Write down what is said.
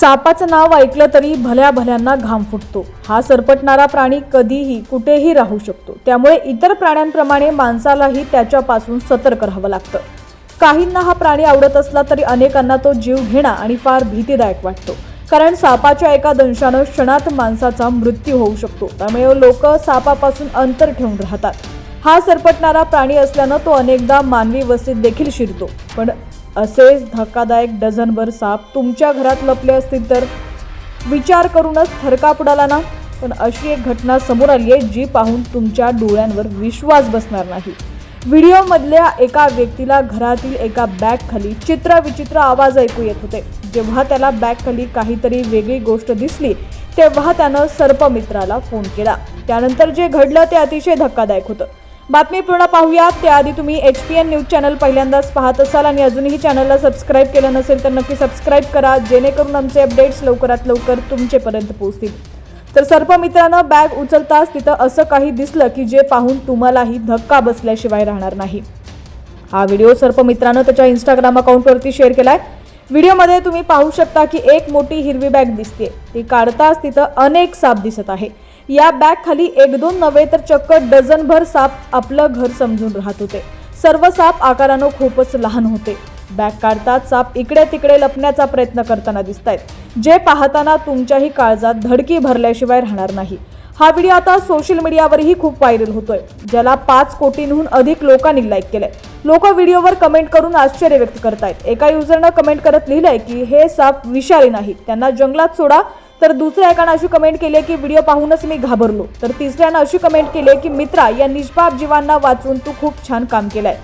सापाचं नाव ऐकलं तरी भल्या भल्यांना घाम फुटतो. हा सरपटणारा प्राणी कधीही कुठेही राहू शकतो. त्यामुळे इतर प्राण्यांप्रमाणे माणसालाही त्याच्यापासून सतर्क राहावं लागतं. काहींना हा प्राणी आवडत असला तरी अनेकांना तो जीव घेणा आणि फार भीतीदायक वाटतो. कारण सापाच्या एका दंशानं क्षणात माणसाचा मृत्यू होऊ शकतो. त्यामुळे लोक सापापासून अंतर ठेवून राहतात. हा सरपटणारा प्राणी असल्यानं तो अनेकदा मानवी वस्तीत देखील शिरतो. पण असेच धक्कादायक डझनभर साप तुमच्या घरात लपले असतील तर? विचार करूनच थरकाप उडाला ना? पण अशी एक घटना समोर आली आहे जी पाहून तुमच्या डोळ्यांवर विश्वास बसणार नाही. व्हिडिओमधल्या एका व्यक्तीला घरातील एका बॅगखाली चित्रविचित्र चित्र विचित्र आवाज ऐकू येत होते. जेव्हा त्याला बॅगखाली काहीतरी वेगळी गोष्ट दिसली तेव्हा त्यानं सर्पमित्राला फोन केला. त्यानंतर जे घडलं ते अतिशय धक्कादायक होतं. बातमी पूर्ण पाहूयात. त्याआधी तुम्ही H P N news channel पहिल्यांदाच पाहत असाल आणि अजूनही चॅनलला सबस्क्राईब केलं नसेल तर नक्की सबस्क्राईब करा जेणेकरून आमचे अपडेट्स लवकरात लवकर तुमचेपर्यंत पोहोचतील. तर सर्पमित्रानं बॅग उचलताच तिथं असं काही दिसलं की जे पाहून तुम्हालाही धक्का बसल्याशिवाय राहणार नाही. हा व्हिडिओ सर्पमित्रानं त्याच्या इंस्टाग्राम अकाउंटवरती शेअर केलाय. व्हिडिओमध्ये तुम्ही पाहू शकता की एक मोठी हिरवी बॅग दिसते. ती काढताच तिथं अनेक साप दिसत आहे. या बॅग खाली एक दोन नव्हे तर चक्क डझनभर साप आपलं घर समजून राहत होते. सर्व साप आकारानं खूपच लहान होते. बॅग काढताच साप इकडे तिकडे लपण्याचा प्रयत्न करताना दिसत आहेत जे पाहताना तुमच्याही काळजात धडकी भरल्याशिवाय राहणार नाही. हा व्हिडिओ आता सोशल मीडियावरही खूप व्हायरल होतोय ज्याला पाच कोटींहून अधिक लोकांनी लाईक केलंय. लोक व्हिडिओवर कमेंट करून आश्चर्य व्यक्त करतायत. एका युजरनं कमेंट करत लिहिलंय की हे साप विषारी नाही त्यांना जंगलात सोडा. तर दुसऱ्या एकानं अशी कमेंट केली आहे की व्हिडिओ पाहूनच मी घाबरलो. तर तिसऱ्यानं अशी कमेंट केली आहे की मित्रा या निष्पाप जीवांना वाचून तू खूप छान काम केलंय.